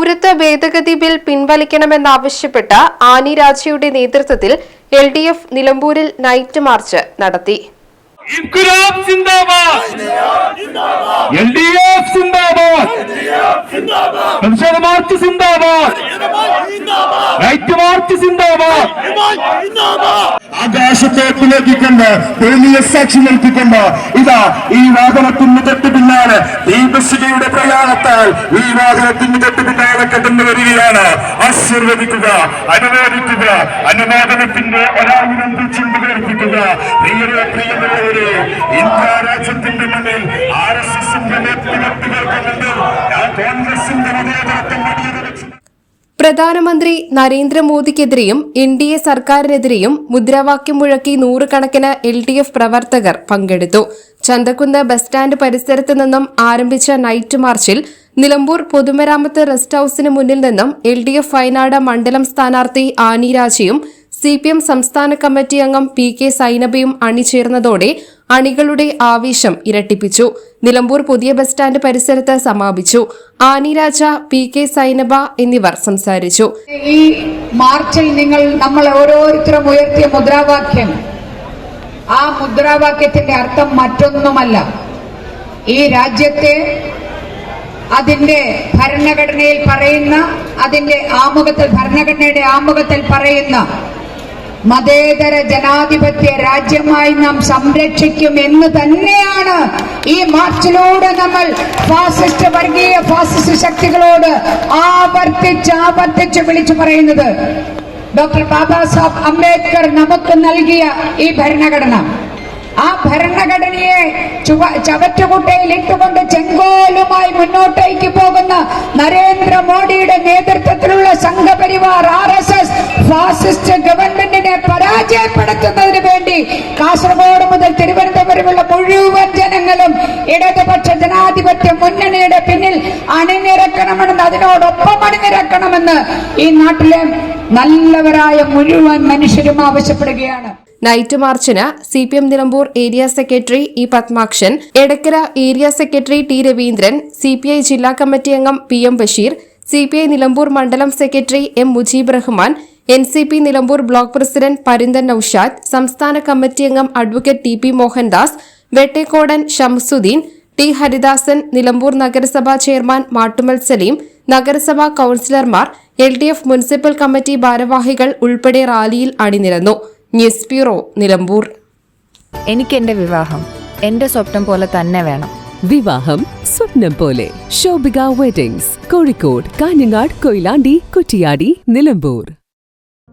പൗരത്വ ഭേദഗതി ബിൽ പിൻവലിക്കണമെന്നാവശ്യപ്പെട്ട് ആനി രാജയുടെ നേതൃത്വത്തിൽ എൽ ഡി എഫ് നിലമ്പൂരിൽ നൈറ്റ് മാർച്ച് നടത്തി. ഇൻകുലാബ് സിന്ദാബാദ്. എൽ ഡി എഫ് സിന്ദാബാദ്. പ്രതിഷേധ മാർച്ച് സിന്ദാബാദ്. റൈറ്റ് മാർച്ച് സിന്ദാബാദ്. ആകാശത്തെ പുലർത്തിക്കൊണ്ട് വലിയ സാക്ഷി നിൽപ്പിക്കൊണ്ട് ഇതാ ഈ വാഹനത്തിന് തൊട്ട് പിന്നാലെ ദീപശിലയുടെ പ്രയാണത്താൽ ഈ വാഹനത്തിന് തൊട്ട് പിന്നാലെ കടന്നു വരികയാണ്. ആശീർവദിക്കുക അനുമോദിക്കുക അനുമോദനത്തിന്റെ ഒരാളിനും ചിന്തകേൽപ്പിക്കുക പ്രിയരെ പ്രിയമുള്ളവരെ ഇന്ത്യ രാജ്യത്തിന്റെ മുന്നിൽ ആർ എസ് എസിന്റെ മുന്നിൽ ഞാൻ കോൺഗ്രസിന്റെ വലിയ പ്രധാനമന്ത്രി നരേന്ദ്രമോദിക്കെതിരെയും എൻ ഡി എ സർക്കാരിനെതിരെയും മുദ്രാവാക്യം മുഴക്കി നൂറുകണക്കിന് എൽ ഡി എഫ് പ്രവർത്തകർ പങ്കെടുത്തു. ചന്തക്കുന്ന് ബസ് സ്റ്റാൻഡ് പരിസരത്ത് നിന്നും ആരംഭിച്ച നൈറ്റ് മാർച്ചിൽ നിലമ്പൂർ പൊതുമരാമത്ത് റെസ്റ്റ് ഹൌസിന് മുന്നിൽ നിന്നും എൽ ഡി എഫ് വയനാട് മണ്ഡലം സ്ഥാനാർത്ഥി ആനി രാജയും സി പി എം സംസ്ഥാന കമ്മിറ്റി അംഗം പി കെ സൈനബയും അണിചേർന്നതോടെ അണികളുടെ ആവേശം ഇരട്ടിപ്പിച്ചു. നിലമ്പൂർ പുതിയ ബസ് സ്റ്റാൻഡ് പരിസരത്ത് സമാപിച്ചു. ആനിരാജ പി കെ സൈനബ എന്നിവർ സംസാരിച്ചു. ഈ മാർച്ചിൽ നിങ്ങൾ നമ്മൾ ഓരോരുത്തരും ഉയർത്തിയ മുദ്രാവാക്യം. ആ മുദ്രാവാക്യത്തിന്റെ അർത്ഥം മറ്റൊന്നുമല്ല. ഈ രാജ്യത്തെ അതിന്റെ ഭരണഘടനയിൽ പറയുന്ന അതിന്റെ ആമുഖത്തിൽ ഭരണഘടനയുടെ ആമുഖത്തിൽ പറയുന്ന മതേതര ജനാധിപത്യ രാജ്യമായി നാം സംരക്ഷിക്കും എന്ന് തന്നെയാണ് ഈ മാർച്ചിലൂടെ നമ്മൾ ഫാസിസ്റ്റ് വർഗീയ ഫാസിസ്റ്റ് ശക്തികളോട് ആവർത്തിച്ച് ആവർത്തിച്ച് വിളിച്ചു പറയുന്നത്. ഡോക്ടർ ബാബാ സാഹബ് അംബേദ്കർ നമുക്ക് നൽകിയ ഈ ഭരണഘടന. ആ ഭരണഘടനയെ ചുവ- ചവറ്റുകുട്ടയിൽ ഇട്ടുകൊണ്ട് ചെങ്കോലുമായി മുന്നോട്ടേക്ക് പോകുന്ന നരേന്ദ്രമോദിയുടെ നേതൃത്വത്തിലുള്ള Sangh Parivar R S S fascist ഗവൺമെന്റിനെ പരാജയപ്പെടുത്തുന്നതിന് വേണ്ടി കാസർഗോഡ് മുതൽ തിരുവനന്തപുരമുള്ള മുഴുവൻ ജനങ്ങളും ഇടതുപക്ഷ ജനാധിപത്യ മുന്നണിയുടെ പിന്നിൽ അണിനിരക്കണമെന്ന് അതിനോടൊപ്പം അണിനിരക്കണമെന്ന് ഈ നാട്ടിലെ നല്ലവരായ മുഴുവൻ മനുഷ്യരും ആവശ്യപ്പെടുകയാണ്. Night മാർച്ചിന് C P M Nilambur area secretary E Padmakshan Edakkara area secretary T Raveendran C P I ജില്ലാ കമ്മിറ്റി അംഗം P M Basheer C P I Nilambur മണ്ഡലം secretary M Mujeeb Rahman N C P Nilambur block president Parinthan Noushad സംസ്ഥാന committee അംഗം advocate T P Mohandas Vettekkodan Shamsuddin T Haridasan Nilambur നഗരസഭാ chairman Mattummal Saleem നഗരസഭാ കൌൺസിലർമാർ L D F municipal committee ഭാരവാഹികൾ ഉൾപ്പെടെ റാലിയിൽ അണിനിരന്നു. News bureau Nilambur. എനിക്ക് എന്റെ വിവാഹം എന്റെ സ്വപ്നം പോലെ തന്നെ വേണം. വിവാഹം സ്വപ്നം പോലെ. ശോഭിക വെഡിങ്സ് കോഴിക്കോട് കാഞ്ഞങ്ങാട് കൊയിലാണ്ടി കുറ്റിയാടി നിലമ്പൂർ.